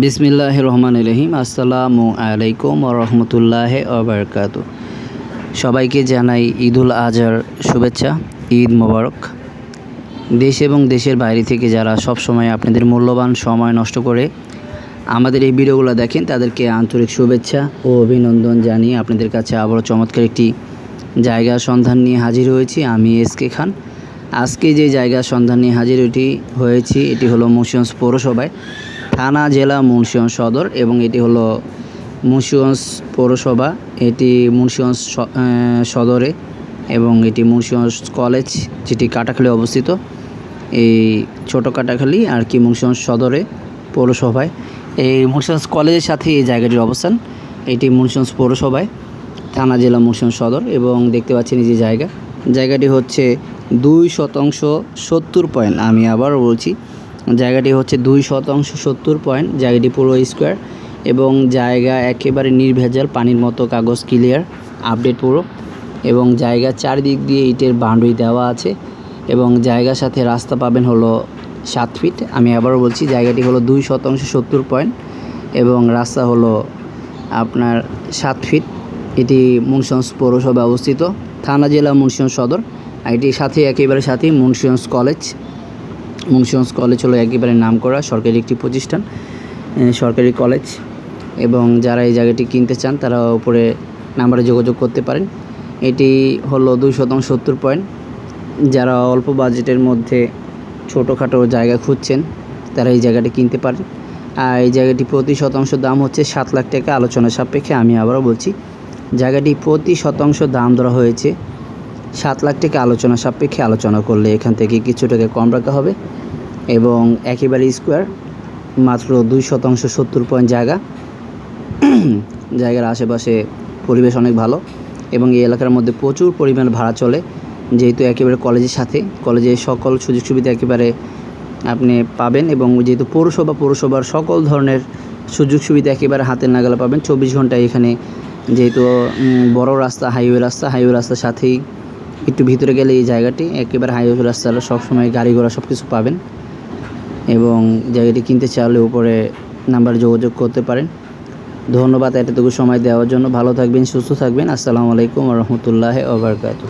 বিসমিল্লাহ রহমান রহিম আসসালামু আলাইকুম রহমতুল্লাহ ওবরকাত সবাইকে জানাই ঈদুল আজহার শুভেচ্ছা, ঈদ মোবারক। দেশ এবং দেশের বাইরে থেকে যারা সব সময় আপনাদের মূল্যবান সময় নষ্ট করে আমাদের এই ভিডিওগুলো দেখেন, তাদেরকে আন্তরিক শুভেচ্ছা ও অভিনন্দন জানিয়ে আপনাদের কাছে আবারও চমৎকার একটি জায়গার সন্ধান নিয়ে হাজির হয়েছি আমি এস কে খান। আজকে যে জায়গার সন্ধান নিয়ে হাজির হয়েছি, এটি হলো মুন্সিগঞ্জ পৌরসভায়। থানা, জেলা, মুন্সিগঞ্জ সদর এবং এটি হলো মুন্সিগঞ্জ পৌরসভা। এটি মুন্সিগঞ্জ সদরে এবং এটি মুন্সিগঞ্জ কলেজ যেটি কাটাখালী অবস্থিত। এই ছোটো কাটাখালী আর কি মুন্সিগঞ্জ সদরে পৌরসভায়। এই মুন্সিগঞ্জ কলেজের সাথে এই জায়গাটির অবস্থান। এটি মুন্সিগঞ্জ পৌরসভায়, থানা, জেলা, মুন্সিগঞ্জ সদর এবং দেখতে পাচ্ছেন এই যে জায়গা। জায়গাটি হচ্ছে দুই শতাংশ সত্তর পয়েন্ট। আমি আবারও বলছি জায়গাটি হচ্ছে দুই শতাংশ সত্তর পয়েন্ট, জায়গাটি পুরো স্কোয়ার, এবং জায়গা একেবারে নির্ভেজাল, পানির মতো কাগজ ক্লিয়ার আপডেট পুরো, এবং জায়গার চারিদিক দিয়ে ইটের বাউন্ডারি দেওয়া আছে, এবং জায়গার সাথে রাস্তা পাবেন হলো সাত ফিট আমি আবারও বলছি, জায়গাটি হলো দুই শতাংশ সত্তর পয়েন্ট, এবং রাস্তা হলো আপনার সাত ফিট এটি মুন্সিগঞ্জ পৌরসভায় অবস্থিত, থানা জেলা মুন্সিগঞ্জ সদর। এটির সাথে একেবারে সাথে মুন্সিগঞ্জ কলেজ মুন্সিগঞ্জ কলেজ হলো একেবারে নাম করা সরকারি একটি প্রতিষ্ঠান সরকারি কলেজ। এবং যারা এই জায়গাটি কিনতে চান, তারা উপরে নাম্বারে যোগাযোগ করতে পারেন। এটি হলো দুই শতাংশ সত্তর পয়েন্ট। যারা অল্প বাজেটের মধ্যে ছোটোখাটো জায়গা খুঁজছেন, তারা এই জায়গাটি কিনতে পারেন। আর এই জায়গাটি প্রতি শতাংশ দাম হচ্ছে সাত লাখ টাকা। আলোচনা সাপেক্ষে আমি আবারও বলছি, জায়গাটি প্রতি শতাংশ দাম ধরা হয়েছে সাত লাখ টাকা আলোচনা সাপেক্ষে আলোচনা করলে এখান থেকে কিছু টাকা কম রাখা হবে এবং একেবারে স্কোয়ার মাত্র দুই শতাংশ সত্তর পয়েন্ট জায়গা। জায়গার আশেপাশে পরিবেশ অনেক ভালো এবং এই এলাকার মধ্যে প্রচুর পরিমাণ ভাড়া চলে। যেহেতু একেবারে কলেজের সাথে কলেজে সকল সুযোগ সুবিধা একেবারে আপনি পাবেন এবং যেহেতু পৌরসভা, পৌরসভার সকল ধরনের সুযোগ সুবিধা একেবারে হাতের নাগালে পাবেন। চব্বিশ ঘন্টায় এখানে যেহেতু বড় রাস্তা হাইওয়ে রাস্তা হাইওয়ে রাস্তার সাথেই একটু ভিতরে গেলে এই জায়গাটি, একেবারে হাইওয়ে রাস্তার সবসময় গাড়ি ঘোড়া সব কিছু পাবেন এবং জায়গাটি কিনতে চাইলে উপরে নাম্বার যোগাযোগ করতে পারেন। ধন্যবাদ এতটুকু সময় দেওয়ার জন্য। ভালো থাকবেন, সুস্থ থাকবেন। আসসালামু আলাইকুম রহমতুল্লাহ ওবরকাতু